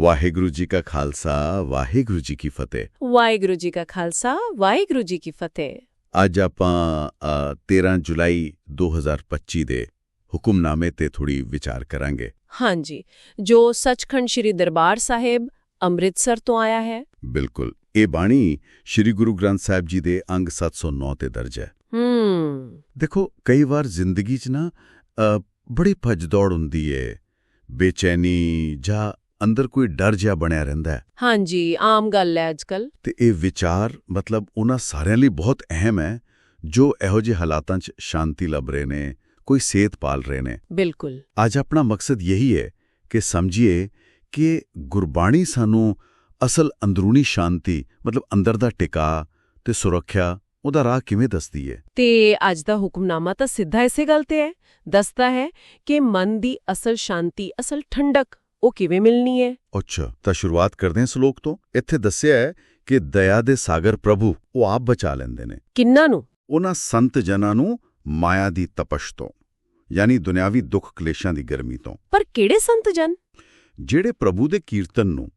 ਵਾਹਿਗੁਰੂ ਜੀ ਕਾ ਖਾਲਸਾ ਵਾਹਿਗੁਰੂ ਜੀ ਕੀ ਫਤਿਹ। ਵਾਹਿਗੁਰੂ ਜੀ ਕਾ ਖਾਲਸਾ ਵਾਹਿਗੁਰੂ ਜੀ ਕੀ ਫਤਿਹ। ਅੱਜ ਆਪਾਂ ਅ, 13 ਜੁਲਾਈ 2025 ਦੇ ਹੁਕਮਨਾਮੇ ਤੇ ਥੋੜੀ ਵਿਚਾਰ ਕਰਾਂਗੇ। ਹਾਂਜੀ ਜੋ ਸੱਚਖੰਡ ਸ੍ਰੀ ਦਰਬਾਰ ਸਾਹਿਬ ਅੰਮ੍ਰਿਤਸਰ ਤੋਂ ਆਇਆ ਹੈ। ਬਿਲਕੁਲ ਇਹ ਬਾਣੀ ਸ੍ਰੀ ਗੁਰੂ ਗ੍ਰੰਥ ਸਾਹਿਬ ਜੀ ਦੇ ਅੰਗ 709 ਤੇ ਦਰਜ ਹੈ। ਹੂੰ। ਦੇਖੋ ਕਈ ਵਾਰ ਜ਼ਿੰਦਗੀ 'ਚ ਨਾ ਬੜੀ ਭੱਜ-ਦੌੜ ਹੁੰਦੀ ਏ। ਬੇਚੈਨੀ ਜਾਂ ਅੰਦਰ ਕੋਈ ਡਰ ਜਿਹਾ ਬਣਿਆ ਰਹਿੰਦਾ ਹੈ। ਹਾਂਜੀ ਆਮ ਗੱਲ ਹੈ ਅੱਜਕੱਲ ਤੇ ਇਹ ਵਿਚਾਰ ਮਤਲਬ ਉਹਨਾਂ ਸਾਰਿਆਂ ਲਈ ਬਹੁਤ ਅਹਿਮ ਹੈ ਜੋ ਇਹੋ ਜਿਹੇ ਹਾਲਾਤਾਂ 'ਚ ਸ਼ਾਂਤੀ ਲੱਭ ਰਹੇ ਨੇ ਕੋਈ ਸੇਧ ਪਾਲ ਰਹੇ ਨੇ। ਬਿਲਕੁਲ। ਅੱਜ ਆਪਣਾ ਮਕਸਦ ਯਹੀ ਹੈ ਕਿ ਸਮਝੀਏ ਕਿ ਗੁਰਬਾਣੀ ਸਾਨੂੰ ਅਸਲ ਅੰਦਰੂਨੀ ਸ਼ਾਂਤੀ ਮਤਲਬ ਅੰਦਰ ਦਾ ਟਿਕਾ ਤੇ ਸੁਰੱਖਿਆ ਉਹਦਾ ਰਾਹ ਕਿਵੇਂ ਦੱਸਦੀ ਹੈ? ਤੇ ਅੱਜ ਦਾ ਹੁਕਮਨਾਮਾ ਤਾਂ ਸਿੱਧਾ ਇਸੇ ਗੱਲ ਤੇ ਹੈ। ਦੱਸਦਾ ਹੈ ਕਿ ਮਨ ਦੀ ਅਸਲ ਸ਼ਾਂਤੀ ਅਸਲ ਠੰਡਕ। ਉਹ ਕਿਵੇਂ ਮਿਲਣੀ ਹੈ? ਅੱਛਾ ਤਾਂ ਸ਼ੁਰੂਆਤ ਕਰਦੇ ਹਾਂ ਸ਼ਲੋਕ ਤੋਂ। ਇੱਥੇ ਦੱਸਿਆ ਹੈ ਕਿ ਦਇਆ ਦੇ ਸਾਗਰ ਪ੍ਰਭੂ ਉਹ ਆਪ ਬਚਾ ਲੈਂਦੇ ਨੇ। ਕਿੰਨਾਂ ਨੂੰ? ਉਹਨਾਂ ਸੰਤ ਜਨਾਂ ਨੂੰ ਮਾਇਆ ਦੀ ਤਪਸ਼ ਤੋਂ ਯਾਨੀ ਦੁਨਿਆਵੀ ਦੁੱਖ ਕਲੇਸ਼ਾਂ ਦੀ ਗਰਮੀ ਤੋਂ। ਪਰ ਕਿਹੜੇ ਸੰਤ ਜਨ? ਜਿਹੜੇ ਪ੍ਰਭੂ ਦੇ ਕੀਰਤਨ ਨੂੰ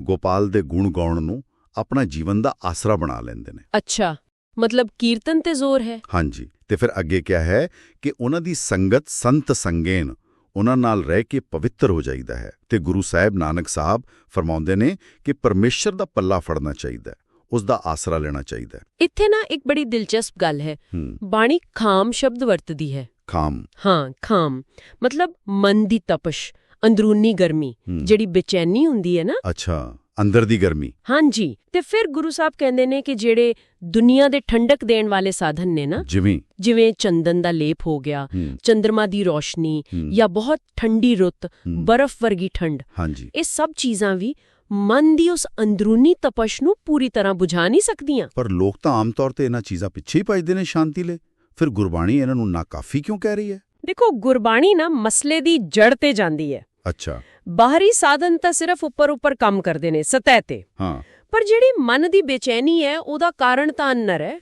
ਗੋਪਾਲ ਦੇ ਗੁਣ ਗਾਉਣ ਨੂੰ ਆਪਣਾ ਜੀਵਨ ਦਾ ਆਸਰਾ ਬਣਾ ਲੈਂਦੇ ਨੇ। ਅੱਛਾ ਮਤਲਬ ਕੀਰਤਨ ਤੇ ਜ਼ੋਰ ਹੈ। ਹਾਂਜੀ ਤੇ ਫਿਰ ਅੱਗੇ ਕਿਹਾ ਹੈ ਕਿ ਉਹਨਾਂ ਦੀ ਸੰਗਤ ਸੰਤ ਸੰਗੇਨ ਉਹਨਾਂ ਨਾਲ ਰਹਿ ਕੇ ਪਵਿੱਤਰ ਹੋ ਜਾਈਦਾ ਹੈ। ਤੇ ਗੁਰੂ ਸਾਹਿਬ ਨਾਨਕ ਸਾਹਿਬ ਫਰਮਾਉਂਦੇ ਨੇ ਕਿ ਪਰਮੇਸ਼ਰ ਦਾ ਪੱਲਾ ਫੜਨਾ ਚਾਹੀਦਾ ਹੈ ਉਸ ਦਾ ਆਸਰਾ ਲੈਣਾ ਚਾਹੀਦਾ ਹੈ। ਇੱਥੇ ਨਾ ਇੱਕ ਬੜੀ ਦਿਲਚਸਪ ਗੱਲ ਹੈ। ਬਾਣੀ ਖਾਮ ਸ਼ਬਦ ਵਰਤਦੀ ਹੈ। ਖਾਮ। ਹਾਂ ਖਾਮ। ਮਤਲਬ ਮਨ ਦੀ ਤਪਸ਼ ਅੰਦਰੂਨੀ ਗਰਮੀ। ਜਿਹੜੀ ਬੇਚੈਨੀ ਹੁੰਦੀ ਹੈ ਨਾ। ਅੱਛਾ। ਅੰਦਰ ਦੀ ਗਰਮੀ। ਹਾਂਜੀ ਤੇ ਫਿਰ ਗੁਰੂ ਸਾਹਿਬ ਕਹਿੰਦੇ ਨੇ ਕਿ ਜਿਹੜੇ ਦੁਨੀਆ ਦੇ ਠੰਡਕ ਦੇਣ ਵਾਲੇ ਸਾਧਨ ਨੇ ਨਾ ਜਿਵੇਂ? ਜਿਵੇਂ ਚੰਦਨ ਦਾ ਲੇਪ ਹੋ ਗਿਆ ਹੂੰ, ਚੰ드ਰਮਾ ਦੀ ਰੋਸ਼ਨੀ ਜਾਂ ਬਹੁਤ ਠੰਡੀ ਰੁੱਤ ਬਰਫ਼ ਵਰਗੀ ਠੰਡ। ਹਾਂਜੀ। ਇਹ ਸਭ ਚੀਜ਼ਾਂ ਵੀ ਮਨ ਦੀ ਉਸ ਅੰਦਰੂਨੀ ਤਪਸ਼ ਨੂੰ ਪੂਰੀ ਤਰ੍ਹਾਂ ਬੁਝਾ ਨਹੀਂ ਸਕਦੀਆਂ। ਪਰ ਲੋਕ ਤਾਂ ਆਮ ਤੌਰ ਤੇ ਇਹਨਾਂ ਚੀਜ਼ਾਂ ਪਿੱਛੇ ਹੀ ਭਜਦੇ ਨੇ ਸ਼ਾਂਤੀ ਲਈ। ਫਿਰ ਗੁਰਬਾਣੀ ਇਹਨਾਂ ਨੂੰ ਨਾਕਾਫੀ ਕਿਉਂ ਕਹਿ ਰਹੀ ਹੈ? ਦੇਖੋ ਗੁਰਬਾਣੀ ਨਾ ਮਸਲੇ ਦੀ ਜੜ ਤੇ ਜਾਂਦੀ ਹੈ। ਅੱਛਾ। ਬਾਹਰੀ ਸਾਧਨ ਤਾਂ ਸਿਰਫ ਉੱਪਰ ਉੱਪਰ ਕੰਮ ਕਰਦੇ ਨੇ ਸਤਹ ਤੇ। ਹਾਂ। ਪਰ ਜਿਹੜੀ ਮਨ ਦੀ ਬੇਚੈਨੀ ਹੈ ਉਹਦਾ ਕਾਰਨ ਤਾਂ ਅੰਦਰ ਹੈ।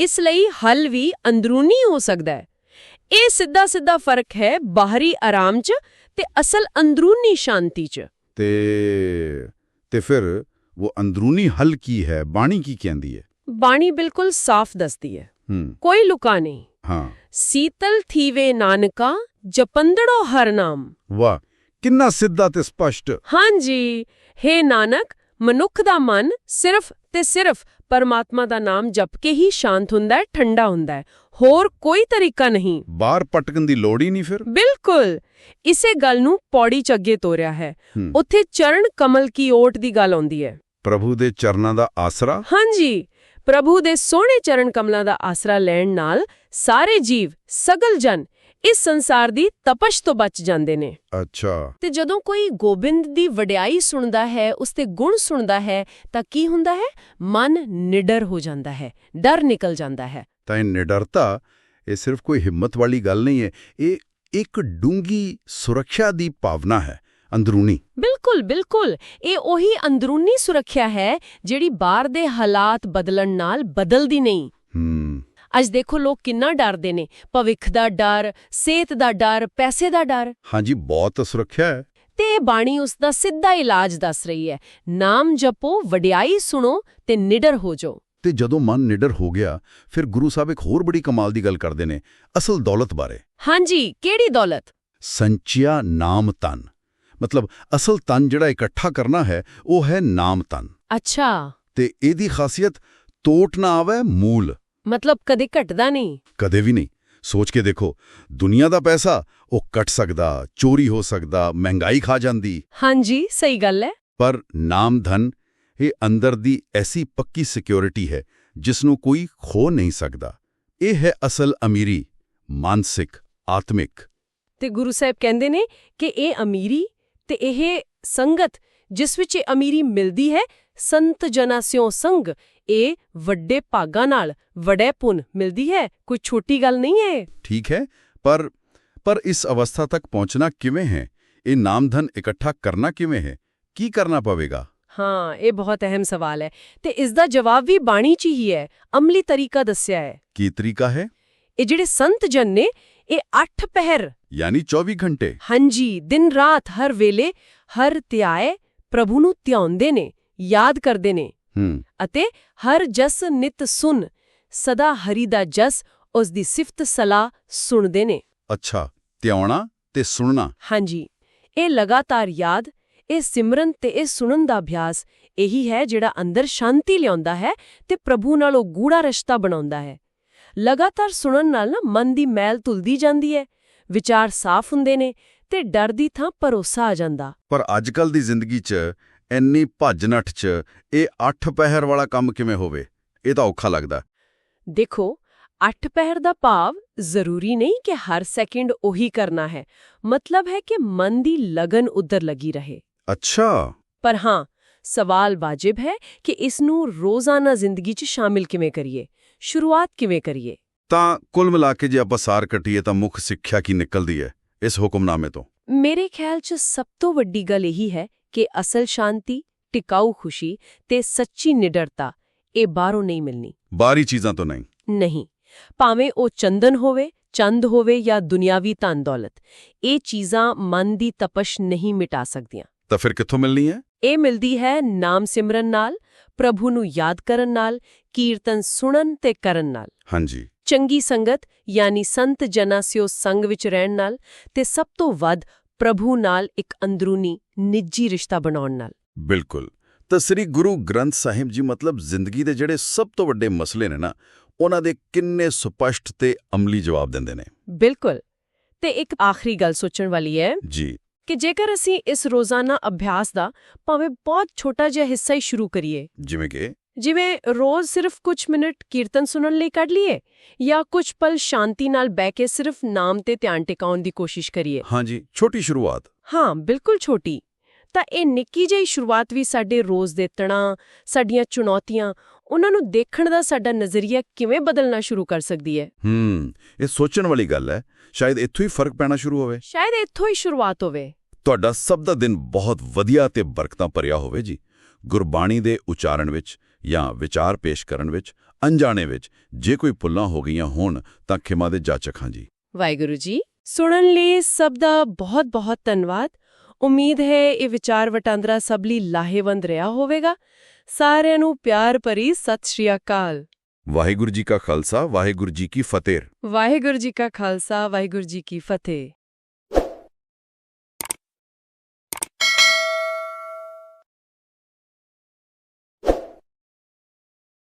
ਇਸ ਲਈ ਹੱਲ ਵੀ ਅੰਦਰੂਨੀ ਹੋ ਸਕਦਾ ਹੈ। ਇਹ ਸਿੱਧਾ ਸਿੱਧਾ ਫ਼ਰਕ ਹੈ ਬਾਹਰੀ ਆਰਾਮ 'ਚ ਤੇ ਅਸਲ ਅੰਦਰੂਨੀ ਸ਼ਾਂਤੀ 'ਚ। ਤੇ ਤੇ ਫਿਰ ਉਹ ਅੰਦਰੂਨੀ ਹੱਲ ਕੀ ਹੈ? ਬਾਣੀ ਕੀ ਕਹਿੰਦੀ ਹੈ? ਬਾਣੀ ਬਿਲਕੁਲ ਸਾਫ਼ ਦੱਸਦੀ ਹੈ। ਹੂੰ। ਕੋਈ ਲੁਕਾ ਨਹੀਂ। ਹਾਂ। ਸੀਤਲ ਥੀਵੇ ਨਾਨਕਾ ਜਪੰਦੜੋ ਹਰ ਨਾਮ। ਵਾਹ। ਕਿੰਨਾ ਸਿੱਧਾ ਤੇ ਸਪਸ਼ਟ? ਹਾਂਜੀ। हे ਨਾਨਕ ਮਨੁੱਖ ਦਾ ਮਨ ਸਿਰਫ ਤੇ ਸਿਰਫ ਪਰਮਾਤਮਾ ਦਾ ਨਾਮ ਜਪ ਕੇ ਹੀ ਸ਼ਾਂਤ ਹੁੰਦਾ ਹੈ ਠੰਡਾ ਹੁੰਦਾ ਹੈ। ਹੋਰ ਕੋਈ ਤਰੀਕਾ ਨਹੀਂ। ਬਾਹਰ ਪਟਕਣ ਦੀ ਲੋੜ ਹੀ ਨਹੀਂ ਫਿਰ? ਬਿਲਕੁਲ। ਇਸੇ ਗੱਲ ਨੂੰ ਪੌੜੀ ਚ ਅੱਗੇ ਤੋਰਿਆ ਹੈ। ਹੂੰ। ਉੱਥੇ ਚਰਨ ਕਮਲ ਕੀ ਓਟ ਦੀ ਗੱਲ ਆਉਂਦੀ ਹੈ। ਪ੍ਰਭੂ ਦੇ ਚਰਨਾਂ ਦਾ ਆਸਰਾ? ਹਾਂਜੀ। ਪ੍ਰਭੂ ਦੇ ਸੋਹਣੇ ਚਰਨ ਕਮਲਾਂ ਦਾ ਆਸਰਾ ਲੈਣ ਨਾਲ ਸਾਰੇ ਜੀਵ ਸਗਲ ਜਨ ਇਸ ਸੰਸਾਰ ਦੀ ਤਪਸ਼ ਤੋਂ ਬਚ ਜਾਂਦੇ ਨੇ। ਅੱਛਾ। ਤੇ ਜਦੋਂ ਕੋਈ ਗੋਬਿੰਦ ਦੀ ਵਡਿਆਈ ਸੁਣਦਾ ਹੈ ਉਸ ਤੇ ਗੁਣ ਸੁਣਦਾ ਹੈ ਤਾਂ ਕੀ ਹੁੰਦਾ ਹੈ? ਮਨ ਨਿਡਰ ਹੋ ਜਾਂਦਾ ਹੈ ਡਰ ਨਿਕਲ ਜਾਂਦਾ ਹੈ। ਤਾਂ ਇਹ ਨਿਡਰਤਾ ਇਹ ਸਿਰਫ ਕੋਈ ਹਿੰਮਤ ਵਾਲੀ ਗੱਲ ਨਹੀਂ ਹੈ ਇਹ ਇੱਕ ਡੂੰਗੀ ਸੁਰੱਖਿਆ ਦੀ ਭਾਵਨਾ ਹੈ ਅੰਦਰੂਨੀ। ਬਿਲਕੁਲ ਬਿਲਕੁਲ। ਇਹ ਉਹੀ ਅੰਦਰੂਨੀ ਸੁਰੱਖਿਆ ਹੈ ਜਿਹੜੀ ਬਾਹਰ ਦੇ ਹਾਲਾਤ ਬਦਲਣ ਨਾਲ ਬਦਲਦੀ ਨਹੀਂ। ਹੂੰ। ਅੱਜ ਦੇਖੋ ਲੋਕ ਕਿੰਨਾ ਡਰਦੇ ਨੇ। ਭਵਿੱਖ ਦਾ ਡਰ ਸਿਹਤ ਦਾ ਡਰ ਪੈਸੇ ਦਾ ਡਰ। ਹਾਂਜੀ ਬਹੁਤ ਸੁਰੱਖਿਆ ਹੈ। ਤੇ ਇਹ ਬਾਣੀ ਉਸ ਦਾ ਸਿੱਧਾ ਇਲਾਜ ਦੱਸ ਰਹੀ ਹੈ। ਨਾਮ ਜਪੋ ਵਡਿਆਈ ਸੁਣੋ ਤੇ ਨਿਡਰ ਹੋ ਜਾਓ। ਤੇ ਜਦੋਂ ਮਨ ਨਿਡਰ ਹੋ ਗਿਆ ਫਿਰ ਗੁਰੂ ਸਾਹਿਬ ਇੱਕ ਹੋਰ ਬੜੀ ਕਮਾਲ ਦੀ ਗੱਲ ਕਰਦੇ ਨੇ ਅਸਲ ਦੌਲਤ ਬਾਰੇ। ਹਾਂਜੀ ਕਿਹੜੀ ਦੌਲਤ? ਸੰਚਿਆ ਨਾਮ ਤਨ। ਮਤਲਬ ਅਸਲ ਤਨ ਜਿਹੜਾ ਇਕੱਠਾ ਕਰਨਾ ਹੈ ਉਹ ਹੈ ਨਾਮ ਤਨ। ਅੱਛਾ। ਤੇ ਇਹਦੀ ਖਾਸੀਅਤ ਤੋਟ ਨਾ ਆਵੇ ਮੂਲ। ਮਤਲਬ ਕਦੇ ਘਟਦਾ ਨਹੀਂ। ਕਦੇ ਵੀ ਨਹੀਂ। ਸੋਚ ਕੇ ਦੇਖੋ ਦੁਨੀਆ ਦਾ ਪੈਸਾ ਉਹ ਕੱਟ ਸਕਦਾ ਚੋਰੀ ਹੋ ਸਕਦਾ ਮਹਿੰਗਾਈ ਖਾ ਜਾਂਦੀ। ਹਾਂਜੀ ਸਹੀ ਗੱਲ ਹੈ। ਪਰ ਨਾਮ ਧਨ ਇਹ ਅੰਦਰ ਦੀ ਐਸੀ ਪੱਕੀ ਸਿਕਿਉਰਿਟੀ ਹੈ ਜਿਸ ਨੂੰ ਕੋਈ ਖੋ ਨਹੀਂ ਸਕਦਾ। ਇਹ ਹੈ ਅਸਲ ਅਮੀਰੀ ਮਾਨਸਿਕ ਆਤਮਿਕ। ਤੇ ਗੁਰੂ ਸਾਹਿਬ ਕਹਿੰਦੇ ਨੇ ਕਿ ਇਹ ਅਮੀਰੀ ਤੇ ਇਹ ਸੰਗਤ ਜਿਸ ਵਿੱਚ ਇਹ ਅਮੀਰੀ ਮਿਲਦੀ ਹੈ ਸੰਤ ਜਨਾ ਸਿਓ ਸੰਗ ਇਹ ਵੱਡੇ ਭਾਗਾਂ ਨਾਲ ਵੜੇ ਪੁੰਨ ਮਿਲਦੀ ਹੈ ਕੋਈ ਛੋਟੀ ਗੱਲ ਨਹੀਂ ਹੈ ਠੀਕ ਹੈ ਪਰ ਪਰ ਇਸ ਅਵਸਥਾ ਤੱਕ ਪਹੁੰਚਣਾ ਕਿਵੇਂ ਹੈ? ਇਹ ਨਾਮਧਨ ਇਕੱਠਾ ਕਰਨਾ ਕਿਵੇਂ ਹੈ? ਕੀ ਕਰਨਾ ਪਵੇਗਾ? ਹਾਂ ਇਹ ਬਹੁਤ ਅਹਿਮ ਸਵਾਲ ਹੈ ਤੇ ਇਸ ਦਾ ਜਵਾਬ ਵੀ ਬਾਣੀ 'ਚ ਹੀ ਹੈ ਅਮਲੀ ਤਰੀਕਾ ਦੱਸਿਆ ਹੈ। ਕੀ ਤਰੀਕਾ ਹੈ? ਇਹ ਜਿਹੜੇ ਸੰਤ ਜਨ ਨੇ ਇਹ 8 ਪਹਿਰ। ਯਾਨੀ 24 ਘੰਟੇ। ਹਾਂਜੀ ਦਿਨ ਰਾਤ ਹਰ ਵੇਲੇ ਹਰ ਧਿਆਏ ਪ੍ਰਭੂ ਨੂੰ ਧਿਆਉਂਦੇ ਨੇ ਯਾਦ ਕਰਦੇ ਨੇ। ਅਤੇ ਹਰ ਜਸ ਨਿਤ ਸੁਨ ਸਦਾ ਹਰੀ ਦਾ ਜਸ ਉਸ ਦੀ ਸਿਫਤ ਸਲਾਹ ਸੁਣਦੇ ਨੇ। ਅੱਛਾ ਧਿਆਉਣਾ ਤੇ ਸੁਣਨਾ। ਹਾਂਜੀ ਇਹ ਲਗਾਤਾਰ ਯਾਦ ਇਹ ਸਿਮਰਨ ਤੇ ਇਹ ਸੁਣਨ ਦਾ ਅਭਿਆਸ ਇਹੀ ਹੈ ਜਿਹੜਾ ਅੰਦਰ ਸ਼ਾਂਤੀ ਲਿਆਉਂਦਾ ਹੈ ਤੇ ਪ੍ਰਭੂ ਨਾਲ ਉਹ ਗੂੜਾ ਰਿਸ਼ਤਾ ਬਣਾਉਂਦਾ ਹੈ। ਲਗਾਤਾਰ ਸੁਣਨ ਨਾਲ ਨਾ ਮਨ ਦੀ ਮੈਲ ਧੁਲਦੀ ਜਾਂਦੀ ਹੈ ਵਿਚਾਰ ਸਾਫ਼ ਹੁੰਦੇ ਨੇ ਤੇ ਡਰ ਦੀ ਥਾਂ ਭਰੋਸਾ ਆ ਜਾਂਦਾ। ਪਰ ਅੱਜਕੱਲ ਦੀ ਜ਼ਿੰਦਗੀ 'ਚ ਇੰਨੀ ਭੱਜ-ਨੱਠ 'ਚ ਇਹ ਅੱਠ ਪਹਿਰ ਵਾਲਾ ਕੰਮ ਕਿਵੇਂ ਹੋਵੇ? ਇਹ ਤਾਂ ਔਖਾ ਲੱਗਦਾ। ਦੇਖੋ ਅੱਠ ਪਹਿਰ ਦਾ ਭਾਵ ਜ਼ਰੂਰੀ ਨਹੀਂ ਕਿ ਹਰ ਸੈਕਿੰਡ ਉਹੀ ਕਰਨਾ ਹੈ। ਮਤਲਬ ਹੈ ਕਿ ਮਨ ਦੀ ਲਗਨ ਉਧਰ ਲੱਗੀ ਰਹੇ। ਅੱਛਾ। ਪਰ ਹਾਂ ਸਵਾਲ ਵਾਜਿਬ ਹੈ ਕਿ ਇਸ ਨੂੰ ਰੋਜ਼ਾਨਾ ਜ਼ਿੰਦਗੀ 'ਚ ਸ਼ਾਮਿਲ ਕਿਵੇਂ ਕਰੀਏ? ਸ਼ੁਰੂਆਤ ਕਿਵੇਂ ਕਰੀਏ? ਤਾਂ ਕੁੱਲ ਮਿਲਾ ਕੇ ਜੇ ਆਪਾਂ ਸਾਰ ਕੱਟੀਏ ਤਾਂ ਮੁੱਖ ਸਿੱਖਿਆ ਕੀ ਨਿਕਲਦੀ ਹੈ ਇਸ ਹੁਕਮਨਾਮੇ ਤੋਂ? ਮੇਰੇ ਖਿਆਲ 'ਚ ਸਭ ਤੋਂ ਵੱਡੀ ਗੱਲ ਇਹੀ ਹੈ ਕਿ ਅਸਲ ਸ਼ਾਂਤੀ ਟਿਕਾਊ ਖੁਸ਼ੀ ਤੇ ਸੱਚੀ ਨਿਡਰਤਾ ਇਹ ਬਾਹਰੋਂ ਨਹੀਂ ਮਿਲਣੀ। ਬਾਹਰੀ ਚੀਜ਼ਾਂ ਤੋਂ ਨਹੀਂ। ਨਹੀਂ। ਭਾਵੇਂ ਉਹ ਚੰਦਨ ਹੋਵੇ ਚੰਦ ਹੋਵੇ ਜਾਂ ਦੁਨਿਆਵੀ ਧਨ ਦੌਲਤ ਇਹ ਚੀਜ਼ਾਂ ਮਨ ਦੀ ਤਪਸ਼ ਨਹੀਂ ਮਿਟਾ ਸਕਦੀਆਂ। ਤਾਂ ਫਿਰ ਕਿੱਥੋਂ ਮਿਲਣੀ ਹੈ? ਇਹ ਮਿਲਦੀ ਹੈ ਨਾਮ ਸਿਮਰਨ ਨਾਲ ਪ੍ਰਭੂ ਨੂੰ ਯਾਦ ਕਰਨ ਨਾਲ ਕੀਰਤਨ ਸੁਣਨ ਤੇ ਕਰਨ ਨਾਲ। ਹਾਂਜੀ। ਚੰਗੀ ਸੰਗਤ ਯਾਨੀ ਸੰਤ ਜਨਾਂ ਸਿਓ ਸੰਗ ਵਿੱਚ ਰਹਿਣ ਨਾਲ ਤੇ ਸਭ ਤੋਂ ਵੱਧ ਪ੍ਰਭੂ ਨਾਲ ਇੱਕ ਅੰਦਰੂਨੀ ਨਿੱਜੀ ਰਿਸ਼ਤਾ ਬਣਾਉਣ ਨਾਲ। ਬਿਲਕੁਲ। ਤਾਂ ਸ੍ਰੀ ਗੁਰੂ ਗ੍ਰੰਥ ਸਾਹਿਬ ਜੀ ਮਤਲਬ ਜ਼ਿੰਦਗੀ ਦੇ ਜਿਹੜੇ ਸਭ ਤੋਂ ਵੱਡੇ ਮਸਲੇ ਨੇ ਨਾ ਉਹਨਾਂ ਦੇ ਕਿੰਨੇ ਸਪਸ਼ਟ ਤੇ ਅਮਲੀ ਜਵਾਬ ਦਿੰਦੇ ਨੇ। ਬਿਲਕੁਲ। ਤੇ ਇੱਕ ਆਖਰੀ ਗੱਲ ਸੋਚਣ ਵਾਲੀ ਹੈ ਜੀ। ਕਿ ਜੇਕਰ ਅਸੀਂ ਇਸ ਰੋਜ਼ਾਨਾ ਅਭਿਆਸ ਦਾ ਭਾਵੇਂ ਬਹੁਤ ਛੋਟਾ ਜਿਹਾ ਹਿੱਸਾ ਹੀ ਸ਼ੁਰੂ ਕਰੀਏ ਜਿਵੇਂ ਕਿ? ਜਿਵੇਂ ਰੋਜ਼ ਸਿਰਫ ਕੁਝ ਮਿੰਟ ਕੀਰਤਨ ਸੁਣਨ ਲਈ ਕੱਢ ਲਈਏ ਜਾਂ ਕੁਝ ਪਲ ਸ਼ਾਂਤੀ ਨਾਲ ਬਹਿ ਕੇ ਸਿਰਫ ਨਾਮ ਤੇ ਧਿਆਨ ਟਿਕਾਉਣ ਦੀ ਕੋਸ਼ਿਸ਼ ਕਰੀਏ। ਹਾਂਜੀ ਛੋਟੀ ਸ਼ੁਰੂਆਤ। ਹਾਂ ਬਿਲਕੁਲ ਛੋਟੀ। ਤਾਂ ਇਹ ਨਿੱਕੀ ਜਿਹੀ ਸ਼ੁਰੂਆਤ ਵੀ ਸਾਡੇ ਰੋਜ਼ ਦੇ ਤਣਾਅ ਸਾਡੀਆਂ ਚੁਣੌਤੀਆਂ ਉਹਨਾਂ ਨੂੰ ਦੇਖਣ ਦਾ ਸਾਡਾ ਨਜ਼ਰੀਆ ਕਿਵੇਂ ਬਦਲਣਾ ਸ਼ੁਰੂ ਕਰ ਸਕਦੀ ਹੈ? ਹੂੰ ਇਹ ਸੋਚਣ ਵਾਲੀ ਗੱਲ ਹੈ। ਸ਼ਾਇਦ ਇੱਥੋਂ ਹੀ ਫ਼ਰਕ ਪੈਣਾ ਸ਼ੁਰੂ ਹੋਵੇ। ਸ਼ਾਇਦ ਇੱਥੋਂ ਹੀ ਸ਼ੁਰੂਆਤ ਹੋਵੇ। ਤੁਹਾਡਾ ਸਭ ਦਾ ਦਿਨ ਬਹੁਤ ਵਧੀਆ ਤੇ ਬਰਕਤਾਂ ਭਰਿਆ ਹੋਵੇ ਜੀ। ਗੁਰਬਾਣੀ ਦੇ ਉਚਾਰਨ ਵਿੱਚ ਜਾਂ ਵਿਚਾਰ ਪੇਸ਼ ਕਰਨ ਵਿੱਚ ਅਣਜਾਣੇ ਵਿੱਚ ਜੇ ਕੋਈ ਪੁੱਲਾਂ ਹੋ ਗਈਆਂ ਹੋਣ ਤਾਂ ਖਿਮਾ ਦੇ ਜਾਚਕ ਹਾਂ ਜੀ। ਵਾਹਿਗੁਰੂ ਜੀ ਸੁਣਨ ਲਈ ਸਭ ਦਾ ਬਹੁਤ ਬਹੁਤ ਧੰਨਵਾਦ। ਉਮੀਦ ਹੈ ਇਹ ਵਿਚਾਰ ਵਟਾਂਦਰਾ ਸਭ ਲਈ ਲਾਹੇਵੰਦ ਰਿਹਾ ਹੋਵੇਗਾ। ਸਾਰਿਆਂ ਨੂੰ ਪਿਆਰ ਭਰੀ ਸਤਿ ਸ਼੍ਰੀ ਅਕਾਲ। ਵਾਹਿਗੁਰੂ ਜੀ ਕਾ ਖਾਲਸਾ ਵਾਹਿਗੁਰੂ ਜੀ ਕੀ ਫਤਿਹ। ਵਾਹਿਗੁਰੂ ਜੀ ਕਾ ਖਾਲਸਾ ਵਾਹਿਗੁਰੂ ਜੀ ਕੀ ਫਤਿਹ।